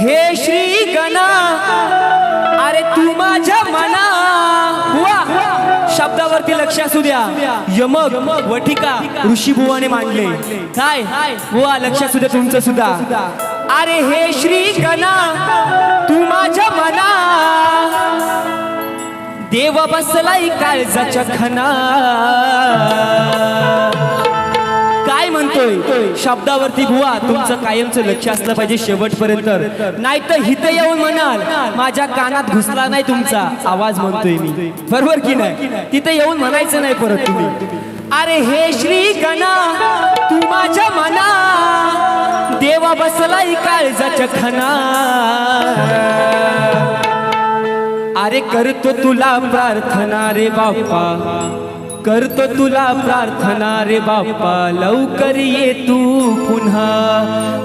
हे श्री गणा. अरे तू माझ्या मना. शब्दावरती लक्ष असू द्या. यमक वटिका ऋषीभुवाने मांडले. काय बुवा लक्ष असू द्या तुमचं सुद्धा. अरे हे श्री गणा. तू माझ्या मना. देव बसलाय काळजाच्या खना. म्हणतोय शब्दावरती बुवा तुमचं कायमचं लक्ष असलं पाहिजे शेवटपर्यंत. नाही तर हिथं येऊन म्हणाल माझ्या कानात घुसला नाही तुमचा आवाज म्हणतोय मी. बरोबर की नाही? तिथे येऊन म्हणायचं नाही परत तुम्ही. अरे हे श्री गणा तू माझ्या मना देवा बसलाय काळजाच्या खना. अरे करतो तुला प्रार्थना रे बाप्पा. करतो तुला प्रार्थना रे बाप्पा लवकर ये तू पुन्हा.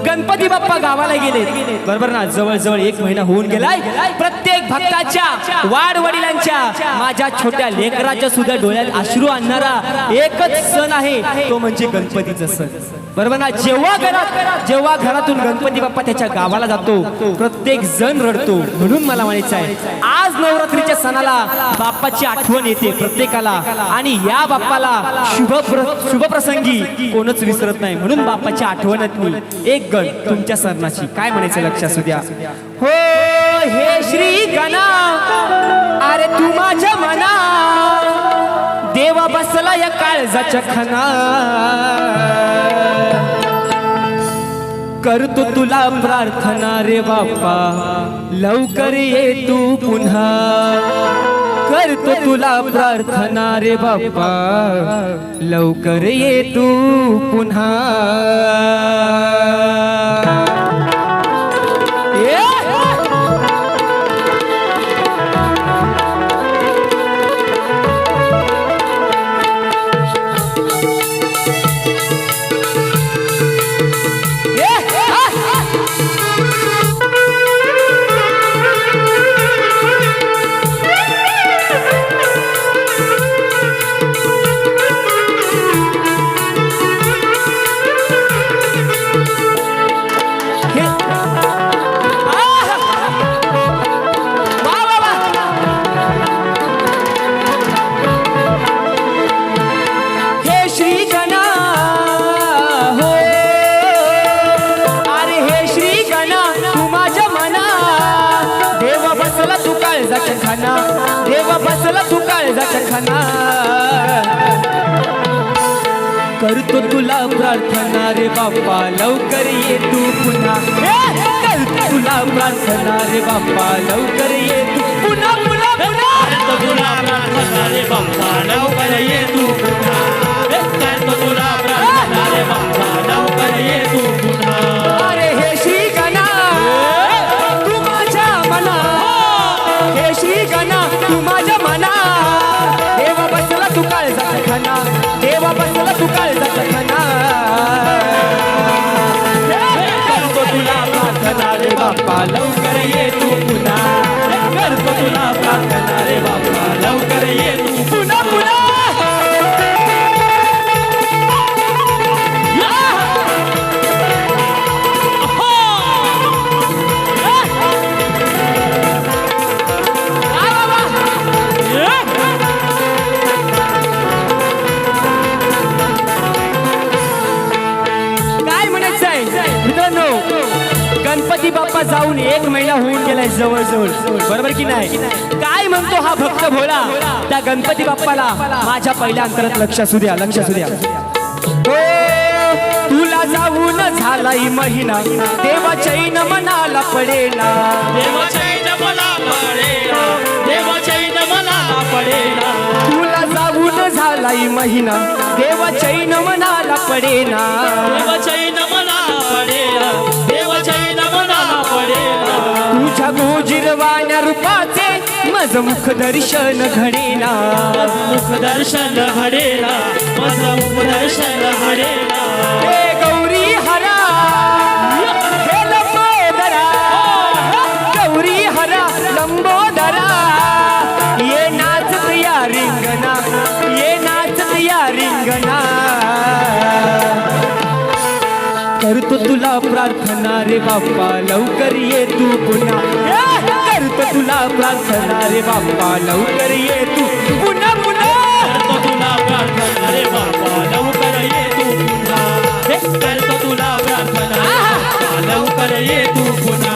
गणपती बाप्पा गावाला गेले. बरोबर ना जवळजवळ एक महिना होऊन गेलाय. प्रत्येक भक्ताच्या वाडवडिलांच्या माझ्या छोट्या लेकराच्या सुद्धा डोळ्यात अश्रू आणणारा एकच सण आहे तो म्हणजे गणपतीचा सण. बरोबर ना? जेव्हा घरात जेव्हा घरातून गणपती बाप्पा त्याच्या गावाला जातो प्रत्येक जण रडतो. म्हणून मला म्हणायचं आहे आज नवरात्रीच्या सणाला बाप्पाची आठवण येते प्रत्येकाला. आणि या बाप्पाला शुभ शुभ प्रसंगी कोणच विसरत नाही. म्हणून बाप्पाची आठवण येते एक गण तुमच्या सरणाची काय म्हणायचं लक्ष असू द्या. हो हे श्री गणा. अरे तू माझ्या मना. देवा बसला या काळजाच्या खना. करतो तुला प्रार्थना रे बाप्पा लवकर ये तू पुन्हा। करतो तुला प्रार्थना रे बाप्पा लवकर ये तू पुन्हा। खाना. देव बसला तू काळजाच्या खाना. करतो तुला प्रार्थना रे बाप्पा लवकर ये तू पुन्हा! करतो तुला प्रार्थना रे बाप्पा लवकर ये तू पुन्हा. पुन्हा पुन्हा तुला प्रार्थना रे बाप्पा लवकर ये गेलाय जवळ जवळ. बरोबर की नाही? काय म्हणतो हा भक्त भोळा? त्या गणपती बाप्पाला माझ्या पहिल्या अंतरात लक्ष असू द्या लक्ष असू द्या. ओ, तुला जाऊन झालाय महिना देवा चैन मनाला पडेना देवाचैन मला पडेला. देवाचैन मला पडेला. तुला जाऊन झालाय महिना देवा चैन मनाला पडेना देवाचैन मला मज मुख दर्शन घडेना. मुख दर्शन घडेला माझं मुख दर्शन घडेला हे गौरी हरा हे लंबोदरा. गौरी हरा लंबोदरा. ये नाचत या रिंगणा ये रिंगणा. करतो तुला प्रार्थना रे बाप्पा लवकर ये तू पुन्हा. प्रार्थना रे बाप्पा लवकर ये तू. पुन्हा पुन्हा. करतो तुला प्रार्थना रे बाप्पा लवकर ये तू पुन्हा. करतो तुला प्रार्थना लवकर ये तू पुन्हा.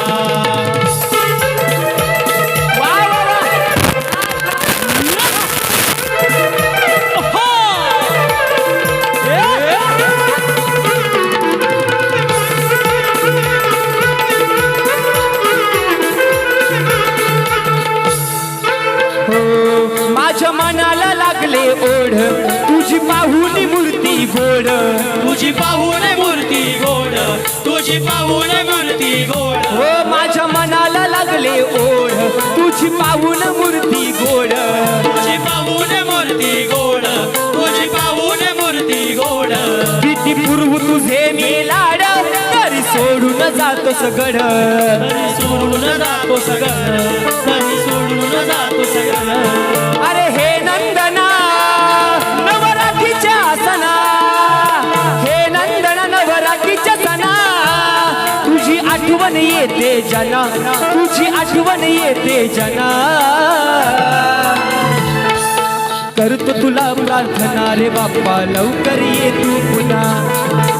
मनाला लागले ओढ. तुझी पाहुणी मूर्ती गोड. तुझी पाहून मूर्ती गोड. तुझी पाहून मूर्ती गोड. हो माझ्या मनाला लागले ओढ. तुझी पाहुण मूर्ती गोड. तुझी पाहून मूर्ती गोड. तुझी पाहून मूर्ती गोड. किती पूर्व तुझे मी लाड. तरी सोडून जातो सगड सोडून जातो सगळं तरी सोडून जातो सगळं आठवण येते जना तुझी आठवण येते जना। करतो तुला प्रार्थना रे बाप्पा लवकर ये तू पुन्हा।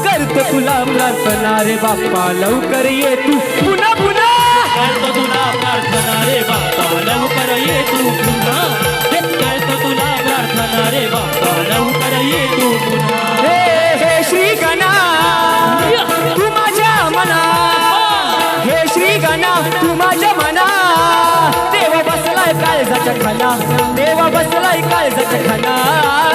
करतो तुला प्रार्थना रे बाप्पा लवकर ये तू पुन्हा पुन्हा। करतो तुला प्रार्थना रे बाप्पा लवकर ये तू पुन्हा। करतो तुला प्रार्थना रे बाप्पा लवकर ये तू पुन्हा। हे हे श्री गणा तू खाला देवा बसलाय काळजाच्या खाला